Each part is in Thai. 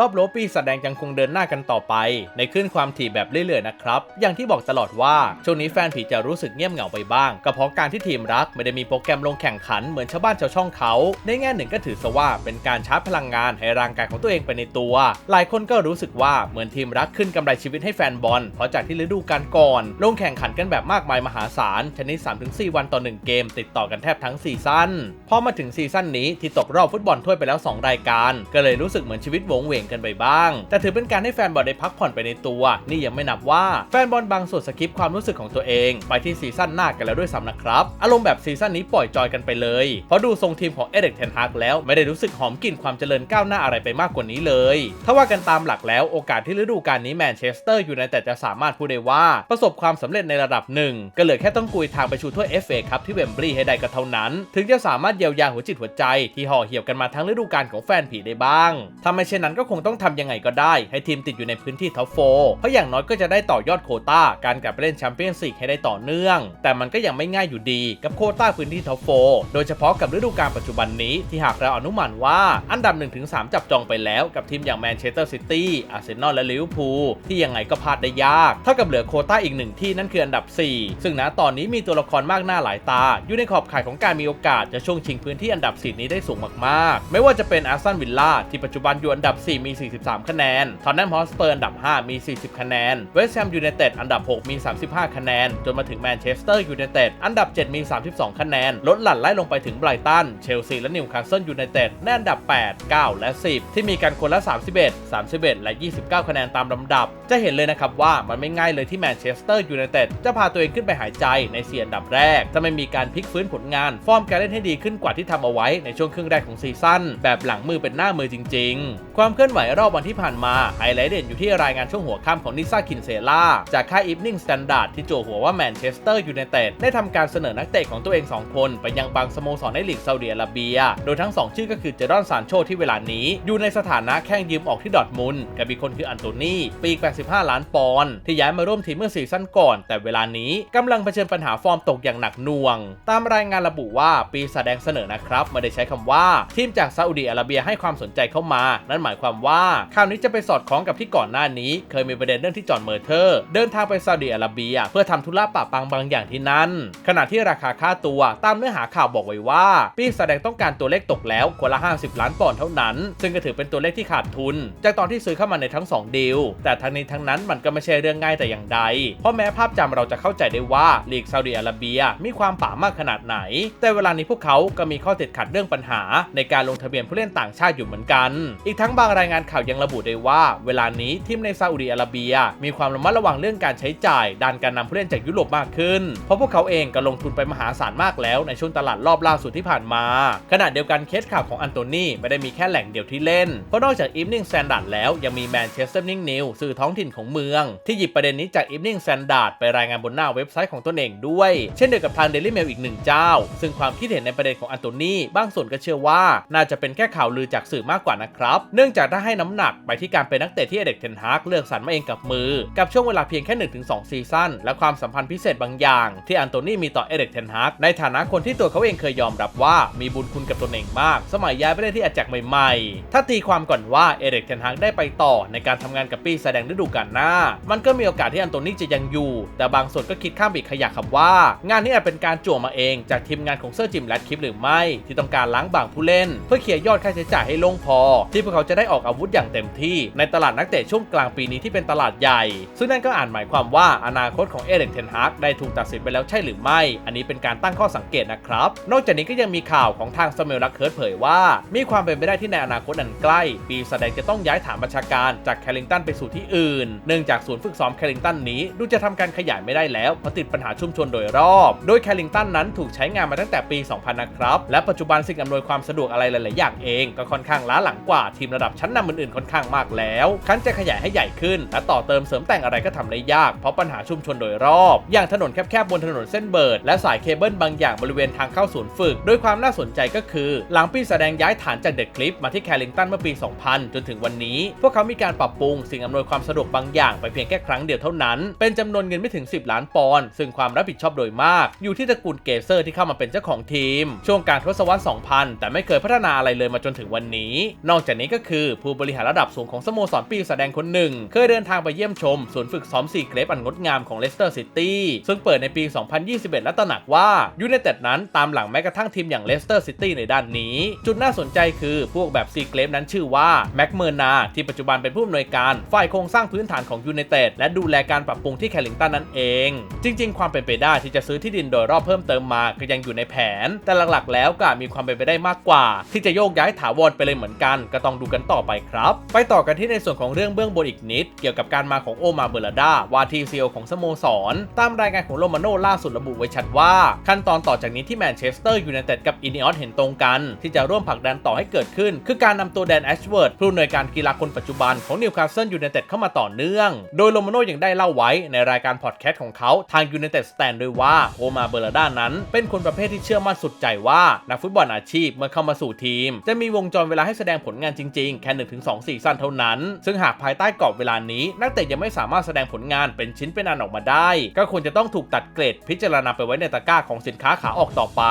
รอบโลปีแสดงยังคงเดินหน้ากันต่อไป ในขึ้นความถี่แบบเรื่อยๆนะครับ อย่างที่บอกตลอดว่า ช่วงนี้แฟนผีจะรู้สึกเงียบเหงาไปบ้าง ก็เพราะการที่ทีมรักไม่ได้มีโปรแกรมลงแข่งขันเหมือนชาวบ้านชาวช่องเขา ในแง่หนึ่งก็ถือซะว่าเป็นการชาร์จพลังงานให้ร่างกายของตัวเองไปในตัว หลายคนก็รู้สึกว่าเหมือนทีมรักขึ้นกำไรชีวิตให้แฟนบอล เพราะจากที่ฤดูกาลก่อน ลงแข่งขันกันแบบมากมายมหาศาลชนิด 3-4 วันต่อ 1 เกม ติดต่อกันแทบทั้งซีซั่น พอมาถึงซีซั่นนี้ที่ตกรอบฟุตบอลถ้วยไปแล้ว 2 รายการ ก็เลยรู้สึกเหมือนชีวิตวงเหวงกันไปบ้าง แต่ถือเป็นการให้แฟนบอลได้พักผ่อนไปในตัว นี่ยังไม่นับว่าแฟนบอลบางส่วนสกิปความรู้สึกของตัวเอง ไปที่ซีซั่นหน้ากันแล้วด้วยซ้ำนะครับ อารมณ์แบบซีซั่นนี้ปล่อยจอยกันไปเลย เพราะดูทรงทีมของเอเด็กเทนฮากแล้วไม่ได้รู้สึกหอมกลิ่นความเจริญก้าวหน้าอะไรไปมากกว่านี้เลย ถ้าว่ากันตามหลักแล้วโอกาสที่ฤดูกาลนี้แมนเชสเตอร์ยูไนเต็ดจะสามารถพูดได้ว่าประสบความสำเร็จในระดับหนึ่งก็เหลือแค่ต้องกุยทางไปชูถ้วย FA ครับที่เวมบลีย์ให้ได้ก็เท่านั้น ถึงจะสามารถเยียวยาหัวจิตหัวใจ ที่ห่อเหี่ยวกันมาทั้งฤดูกาลของแฟนผีได้บ้างถ้าไม่เช่นนั้นก็คงต้องทำยังไงก็ได้ ให้ทีมติดอยู่ในพื้นที่ท็อปโฟเพราะอย่างน้อยก็จะได้ต่อยอดโคต้าการกลับไปเล่นแชมเปี้ยนส์ลีกให้ได้ต่อเนื่อง แต่มันก็ยังไม่ง่ายอยู่ดีกับโคต้าพื้นที่ท็อปโฟโดยเฉพาะกับฤดูกาลปัจจุบันนี้ที่หากเราอนุมานว่าอันดับ 1-3 จับจองไปแล้วกับทีมอย่างแมนเชสเตอร์ซิตี้อาร์เซนอลและลิเวอร์พูลที่ยังไงก็พลาดได้ยาก เท่ากับเหลือโคต้าอีกหนึ่งที่นั่นคืออันดับ 4 ซึ่งณตอนนี้มีตัวละครมากหน้าหลายตา อยู่ในขอบข่ายของการมีโอกาสจะช่วงชิงพื้นที่อันดับ 4 นี้ได้สูงมากๆ ไม่ว่าจะเป็นอาร์ซันวิลล่าที่ปัจจุบันอยู่อันดับ 4มี 43 คะแนนทอนแนมฮอสเปอร์อันดับ 5 มี 40 คะแนน เวสต์แฮมยูไนเต็ดอันดับ 6 มี 35 คะแนน จนมาถึงแมนเชสเตอร์ยูไนเต็ดอันดับ 7 มี 32 คะแนน ลดหลั่นไล่ลงไปถึงไบรตัน เชลซี และนิวคาสเซิลยูไนเต็ดในอันดับ 8 9 และ 10 ที่มีกันคนละ 31 31 และ 29 คะแนนตามลำดับ จะเห็นเลยนะครับว่ามันไม่ง่ายเลยที่แมนเชสเตอร์ยูไนเต็ดจะพาตัวเองขึ้นไปหายใจในเสียอันดับแรกถ้าไม่มีการพลิกฟื้นผลงาน ฟอร์มการเล่นให้ดีขึ้นกว่าที่ทำเอาไว้ในช่วงครึ่งแรกของซีซั่นแบบหลังมือเป็นหน้ามือจริง ๆ ความเคลื่อนื่อนไหวรอบวันที่ผ่านมา ไฮไลท์เด่นอยู่ที่รายงานช่วงหัวค่ำของนิซ่าคินเซล่าจากค่ายอีฟนิ่งสแตนดาร์ดที่โจหัวว่าแมนเชสเตอร์ยูไนเต็ดได้ทำการเสนอนักเตะของตัวเอง 2 คน ไปยังบางสโมสรในลีกซาอุดิอาระเบีย โดยทั้ง 2 ชื่อก็คือเจรอนซานโชที่เวลานี้ อยู่ในสถานะแข้งยืมออกที่ดอทมุนกับอีกคนคืออันโตนีปีก 85 ล้านปอนด์ที่ย้ายมาร่วมทีมเมื่อซีซั่นก่อน แต่เวลานี้กำลังเผชิญปัญหาฟอร์มตกอย่างหนักหน่วง ตามรายงานระบุว่าปีแสดงเสนอนะครับไม่ได้ใช้คำว่าทีมจากซาอุดิอาระเบียให้ความสนใจเข้ามา นั่นหมายความว่าข่าวนี้จะไปสอดคล้องกับที่ก่อนหน้านี้ เคยมีประเด็นเรื่องที่จอห์นเมอร์เทอร์ เดินทางไปซาอุดิอาระเบีย เพื่อทำธุระปะปังบางอย่างที่นั่น ขณะที่ราคาค่าตัวตามเนื้อหาข่าวบอกไว้ว่า ปีแสดงต้องการตัวเลขตกแล้วคนละ 50 ล้านปอนด์เท่านั้น ซึ่งก็ถือเป็นตัวเลขที่ขาดทุน จากตอนที่ซื้อเข้ามาในทั้ง 2 ดีล แต่ทั้งนี้ทั้งนั้นมันก็ไม่ใช่เรื่องง่ายแต่อย่างใด เพราะแม้ภาพจำเราจะเข้าใจได้ว่าลีกซาอุดิอาระเบียมีความป่ามากขนาดไหน แต่เวลานี้พวกเขาก็มีข้อติดขัดเรื่องปัญหา ในการลงทะเบียนผู้เล่นต่างชาติอยู่เหมือนกัน อีกทั้งบางรายายงานข่าวยังระบุได้ว่า เวลานี้ทีมในซาอุดิอาระเบีย มีความระมัดระวังเรื่องการใช้จ่ายด้านการนำผู้เล่นจากยุโรปมากขึ้น เพราะพวกเขาเองก็ลงทุนไปมหาศาลมากแล้วในช่วงตลาดรอบล่าสุดที่ผ่านมา ขณะเดียวกันเคสข่าวของอันโตนีไม่ได้มีแค่แหล่งเดียวที่เล่น เพราะนอกจากอีฟนิ่งแซนดัร์ดแล้วยังมีแมนเชสเตอร์นิงนิวสื่อท้องถิ่นของเมือง ที่หยิบประเด็นนี้จากอีฟนิ่งแซนดัร์ดไปรายงานบนหน้าเว็บไซต์ของตนเองด้วย เช่นเดียวกับทางเดลิเมลอีกหนึ่งเจ้า ซึ่งความคิดเห็นในประเด็นของอันโตนีบางส่วนก็เชื่อว่า น่าจะเป็นแค่ข่าวลือจากสื่อมากกว่านะครับ เนื่องจากถ้าให้น้ำหนักไปที่การเป็นนักเตะที่เอเด็กเทนฮากเลือกสรรมาเองกับมือ กับช่วงเวลาเพียงแค่ 1-2 ซีซั่นและความสัมพันธ์พิเศษบางอย่าง ที่อันโตนี่มีต่อเอเด็กเทนฮากในฐานะคนที่ตัวเขาเองเคยยอมรับว่ามีบุญคุณกับตนเองมาก สมัยย้ายไปเล่นที่อาแจกใหม่ๆ ถ้าตีความก่อนว่าเอเด็กเทนฮากได้ไปต่อในการทำงานกับปีแสดงฤดูกาลหน้า มันก็มีโอกาสที่อันโตนี่จะยังอยู่ แต่บางส่วนก็คิดข้ามอีกขยะคำว่า งานนี้อาจเป็นการจั่วมาเองจากทีมงานของเซอร์จิมแรดคลิปหรือไม่ ที่ต้องการล้างบางผู้เล่น เพื่อเคลียร์ยอดค่าใช้จ่ายให้ลงพอ ที่พวกเขาจะได้ออกอาวุธอย่างเต็มที่ในตลาดนักเตะช่วงกลางปีนี้ที่เป็นตลาดใหญ่ ซึ่งนั่นก็อ่านหมายความว่าอนาคตของเอเด็กเทนฮากได้ถูกตัดสินไปแล้วใช่หรือไม่ อันนี้เป็นการตั้งข้อสังเกตนะครับ นอกจากนี้ก็ยังมีข่าวของทางสเมลลักเคิร์ดเผยว่า มีความเป็นไปได้ที่ในอนาคตอันใกล้ ปีแสดงจะต้องย้ายฐานบัญชาการจากแคลิงตันไปสู่ที่อื่น เนื่องจากศูนย์ฝึกซ้อมแคลิงตันนี้ดูจะทำการขยายไม่ได้แล้วเพราะติดปัญหาชุมชนโดยรอบ โดยแคลิงตันนั้นถูกใช้งานมาตั้งแต่ปี 2000 นะครับ และปัจจุบันสิ่งอำนวยความสะดวกอะไรหลาย ๆ อย่างเองก็ค่อนข้างล้าหลังกว่าทีมระดับชั้นนำอื่นๆค่อนข้างมากแล้วคันจะขยายให้ใหญ่ขึ้น และต่อเติมเสริมแต่งอะไรก็ทำได้ยาก เพราะปัญหาชุมชนโดยรอบ อย่างถนนแคบๆบนถนนเส้นเบิร์ดและสายเคเบิลบางอย่างบริเวณทางเข้าศูนย์ฝึก โดยความน่าสนใจก็คือ หลังปีแสดงย้ายฐานจากเด็ดคลิปมาที่แคลิงตันเมื่อปี 2000 จนถึงวันนี้ พวกเขามีการปรับปรุงสิ่งอำนวยความสะดวกบางอย่างไปเพียงแค่ครั้งเดียวเท่านั้น เป็นจำนวนเงินไม่ถึง 10 ล้านปอนด์ซึ่งความรับผิดชอบโดยมาก อยู่ที่ตระกูลเกเซอร์ที่เข้ามาเป็นเจ้าของทีม ช่วงกลางทศวรรษ 2000 แต่ไม่เคยพัฒนาอะไรเลยมาจนถึงวันนี้ นอกจากนี้ก็คือผผู้บริหารระดับสูงของสโมสรปีศาจแดงคนหนึ่ง เคยเดินทางไปเยี่ยมชมศูนย์ฝึกซ้อมซีเกรฟอันงดงามของเลสเตอร์ซิตี้ซึ่งเปิดในปี 2021 และตระหนักว่ายูไนเต็ดนั้นตามหลังแม้กระทั่งทีมอย่างเลสเตอร์ซิตี้ในด้านนี้ จุดน่าสนใจคือพวกแบบซีเกรฟนั้นชื่อว่าแม็กเมอร์นาที่ปัจจุบันเป็นผู้อำนวยการฝ่ายโครงสร้างพื้นฐานของยูไนเต็ดและดูแลการปรับปรุงที่แคลิงตันนั่นเอง จริง ๆ ความเป็นไปได้ที่จะซื้อที่ดินโดยรอบเพิ่มเติมมาก็ยังอยู่ในแผน แต่หลักๆ แล้วก็มีความเป็นไปได้มากกว่า ที่จะโยกย้ายถาวรไปเลยเหมือนกัน ก็ต้องดูกันต่อไปครับ ไปต่อกันที่ในส่วนของเรื่องเบื้องบนอีกนิด เกี่ยวกับการมาของโอมาเบอร์ลดาวาทีซีโอของสโมสร ตามรายงานของโรมาโน่ล่าสุดระบุไว้ชัดว่า ขั้นตอนต่อจากนี้ที่แมนเชสเตอร์ยูไนเต็ดกับอินิออสเห็นตรงกัน ที่จะร่วมผลักดันต่อให้เกิดขึ้น คือการนำตัวแดนแอชเวิร์ดผู้อำนวยการกีฬาคนปัจจุบันของนิวคาสเซิลยูไนเต็ดเข้ามาต่อเนื่อง โดยโรมาโน่ยังได้เล่าไว้ในรายการพอดแคสต์ของเขาทางยูไนเต็ดสแตนด้วยว่าโอมาเบร์ลาดานั้น เป็นคนประเภทที่เชื่อมั่นสุดใจว่านักฟุตบอลอาชีพเมื่อเข้ามาสู่ทีม จะมีวงจรเวลาให้แสดงผลงานจริงๆแค่1-2ซีซั่นเท่านั้น ซึ่งหากภายใต้กรอบเวลานี้ นักเตะยังไม่สามารถแสดงผลงานเป็นชิ้นเป็นอันออกมาได้ ก็ควรจะต้องถูกตัดเกรดพิจารณาไปไว้ในตะกร้าของสินค้าขาออกต่อไป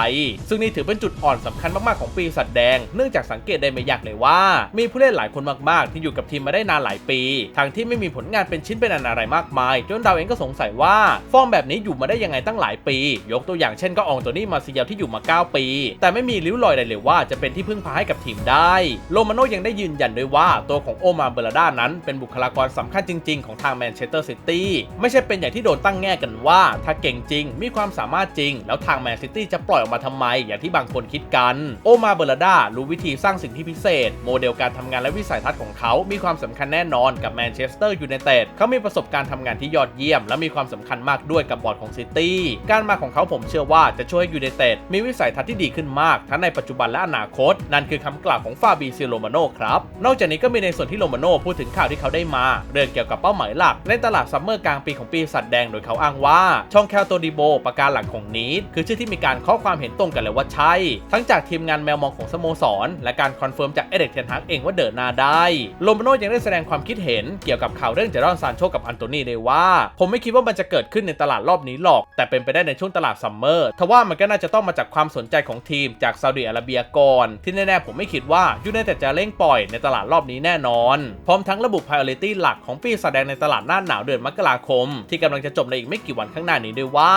ซึ่งนี่ถือเป็นจุดอ่อนสำคัญมากๆของปีศาจแดง เนื่องจากสังเกตได้ไม่ยากเลยว่า มีผู้เล่นหลายคนมากๆ ที่อยู่กับทีมมาได้นานหลายปี ทั้งที่ไม่มีผลงานเป็นชิ้นเป็นอันอะไรมากมาย จนเราเองก็สงสัยว่าฟอร์มแบบนี้อยู่มาได้ยังไงตั้งหลายปี ยกตัวอย่างเช่นก็อองโตนี่มาซิเยลที่อยู่มา 9 ปี แต่ไม่มีริ้วรอยใดเลยว่าจะเป็นที่พึ่งพาให้กับทีมได้โรมาโนยังได้ยืนยันด้วยว่าตัวของโอมาเบลาดานั้นเป็นบุคลากรสำคัญจริง ๆ ของทางแมนเชสเตอร์ซิตี้ไม่ใช่เป็นอย่างที่โดนตั้งแง่กันว่า ถ้าเก่งจริง มีความสามารถจริง แล้วทางแมนซิตี้จะปล่อยออกมาทำไม อย่างที่บางคนคิดกัน โอมาเบลาดารู้วิธีสร้างสิ่งที่พิเศษ โมเดลการทำงานและวิสัยทัศน์ของเขา มีความสำคัญแน่นอนกับแมนเชสเตอร์ยูไนเต็ดเขามีประสบการณ์ทำงานที่ยอดเยี่ยม และมีความสำคัญมากด้วยกับบอร์ดของซิตี้การมาของเขาผมเชื่อว่าจะช่วยยูไนเต็ดมีวิสัยทัศน์ที่ดีขึ้นมากทั้งในปัจจุบันและอนาคต นั่นคือคำกล่าวของฟาบีซิโรมาโนครับนอกจากนี้ก็มีในส่วนที่โรมาโนพูดถึงข่าวที่เขาได้มา เรื่องเกี่ยวกับเป้าหมายหลัก ในตลาดซัมเมอร์กลางปีของปีสัตว์แดงโดยเขาอ้างว่า ช่องแคลโตดิโบประการหลังของนีดคือชื่อที่มีการข้อความเห็นตรงกันเลยว่าใช่ ทั้งจากทีมงานแมวมองของสโมสร และการคอนเฟิร์มจากเอเด็กเทนฮักเองว่าเดินหน้าได้โรมาโนยังได้แสดงความคิดเห็นเกี่ยวกับข่าวเรื่องเจรอนซานโชกับอันโตนีได้ว่า ผมไม่คิดว่ามันจะเกิดขึ้นในตลาดรอบนี้หรอก แต่เป็นไปได้ในช่วงตลาดซัมเมอร์ทว่ามันก็น่าจะต้องมาจากความสนใจของทีมจากซาอุดิอาระเบียก่อนที่แน่ๆผมไม่คิดว่ายูไนเต็ดจะเร่งปล่อยในตลาดรอบนี้แน่นอน พร้อมทั้งระบุ priority หลักของปีแสดงในตลาดหน้าหนาวเดือนมกราคม ที่กำลังจะจบในอีกไม่กี่วันข้างหน้านี้ด้วยว่า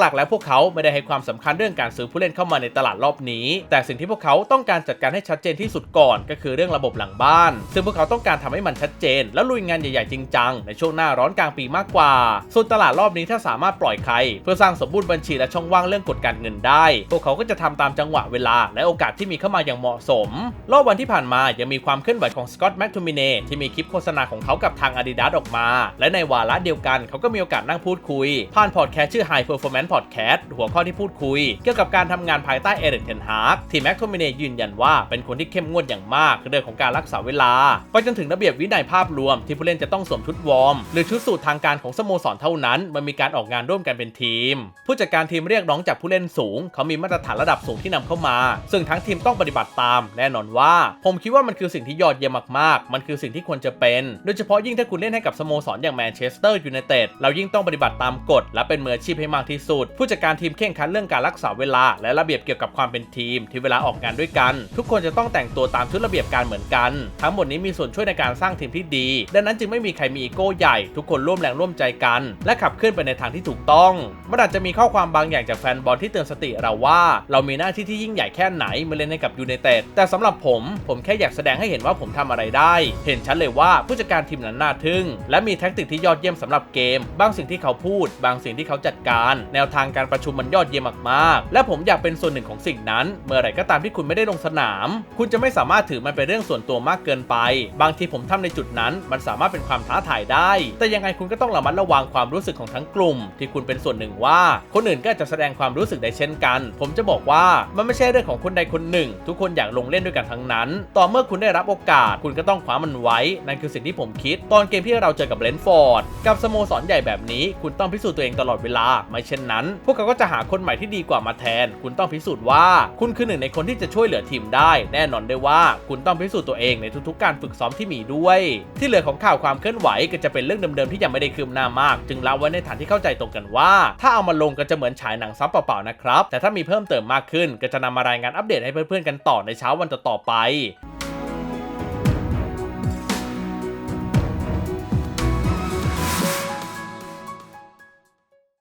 หลักๆแล้วพวกเขาไม่ได้ให้ความสำคัญเรื่องการซื้อผู้เล่นเข้ามาในตลาดรอบนี้ แต่สิ่งที่พวกเขาต้องการจัดการให้ชัดเจนที่สุดก่อนก็คือเรื่องระบบหลังบ้าน ซึ่งพวกเขาต้องการทำให้มันชัดเจน แล้วลุยงานใหญ่ๆจริงจังในช่วงหน้าร้อนกลางปีมากกว่า ส่วนตลาดรอบนี้ถ้าสามารถปล่อยใคร เพื่อสร้างสมบูรณ์บัญชีและช่องว่างเรื่องกฎการเงินได้ พวกเขาก็จะทำตามจังหวะเวลา และโอกาสที่มีเข้ามาอย่างเหมาะสม รอบวันที่ผ่านมายังมีความเคลื่อนไหวของสกอตแมคทูมิเน่ที่มีคลิปโฆษณาของเขากับทาง Adidas ออกมา และในวาระเดียวกันเขาก็มีโอกาสนั่งพูดคุย ผ่านพอดแคสต์ชื่อ High Performance Podcast หัวข้อที่พูดคุย เกี่ยวกับการทำงานภายใต้เอริกเทนฮาร์กที่แมคทูมิเน่ยืนยันว่าเป็นคนที่เข้มงวดอย่างมากเรื่องของการรักษาเวลาไปจนถึงระเบียบวินัยภาพรวมที่ผู้เล่นจะต้องสวมชุดวอร์มหรือชุดสูททางการของสโมสรเท่านั้น มันมีการออกงานร่วมกันเป็นทีม ผู้จัดการทีมเรียกร้องจากผู้เล่นสูง เขามีมาตรฐานระดับสูงที่นำเข้ามา ซึ่งทั้งทีมต้องปฏิบัติตาม แน่นอนว่า ผมคิดว่ามันคือสิ่งที่ยอดเยี่ยมมากๆ มันคือสิ่งที่ควรจะเป็น โดยเฉพาะยิ่งถ้าคุณเล่นให้กับสโมสรอย่างแมนเชสเตอร์ยูไนเต็ดเรายิ่งต้องปฏิบัติตามกฎ และเป็นมืออาชีพให้มากที่สุด ผู้จัดการทีมเข่งขันเรื่องการรักษาเวลา และระเบียบเกี่ยวกับความเป็นทีม ที่เวลาออกงานด้วยกัน ทุกคนจะต้องแต่งตัวตามชุดระเบียบการเหมือนกัน ทั้งหมดนี้มีส่วนช่วยในการสร้างทีมที่ดี ดังนั้นจึงไม่มีใครมีอีโก้ใหญ่ ทุกคนร่วมแรงร่วมใจกัน และขับเคลื่อนไปในทางที่ถูกต้องมันอาจจะมีข้อความบางอย่างจากแฟนบอลที่เตือนสติเราว่า เรามีหน้าที่ที่ยิ่งใหญ่แค่ไหนเมื่อเล่นให้กับยูไนเต็ดแต่สำหรับผมผมแค่อยากแสดงให้เห็นว่าผมทำอะไรได้ เห็นชัดเลยว่าผู้จัดการทีมนั้นน่าทึ่ง และมีแท็กติกที่ยอดเยี่ยมสำหรับเกม บางสิ่งที่เขาพูด บางสิ่งที่เขาจัดการ แนวทางการประชุมมันยอดเยี่ยมมากๆ และผมอยากเป็นส่วนหนึ่งของสิ่งนั้น เมื่อไหร่ก็ตามที่คุณไม่ได้ลงสนาม คุณจะไม่สามารถถือมันเป็นเรื่องส่วนตัวมากเกินไป บางทีผมทำในจุดนั้น มันสามารถเป็นความท้าทายได้ แต่ยังไงคุณก็ต้องระมัดระวังความรู้สึกของทั้งกลุ่ม ที่คุณเป็นส่วนหนึ่งว่า คนอื่นก็จจะแสดงความรู้สึกได้เช่นกัน ผมจะบอกว่ามันไม่ใช่เรื่องของคนใดคนหนึ่ง ทุกคนอยากลงเล่นด้วยกันทั้งนั้น ต่อเมื่อคุณได้รับโอกาส คุณก็ต้องคว้ามันไว้ นั่นคือสิ่งที่ผมคิด ตอนเกมที่เราเจอกับเลนฟอร์ด กับสโมสรใหญ่แบบนี้คุณต้องพิสูจน์ตัวเองตลอดเวลา ไม่เช่นนั้น พวกเขาก็จะหาคนใหม่ที่ดีกว่ามาแทน คุณต้องพิสูจน์ว่า คุณคือหนึ่งในคนที่จะช่วยเหลือทีมได้ แน่นอนได้ว่า คุณต้องพิสูจน์ตัวเองในทุกๆ การฝึกซ้อมที่มีด้วย ที่เหลือของข่าวความเคลื่อนไหวก็จะเป็นเรื่องเดิมๆที่ยังไม่ได้คืบหน้ามาก จึงเล่าไว้ในฐานที่เข้าใจตรงกันว่า ถ้าเอามาลงก็จะเหมือนฉายหนังซ้ำเปล่าๆนะครับแต่ถ้ามีเพิ่มเติมมากขึ้นก็จะนำมารายงานอัปเดตให้เพื่อนๆกันต่อในเช้าวันต่อๆไป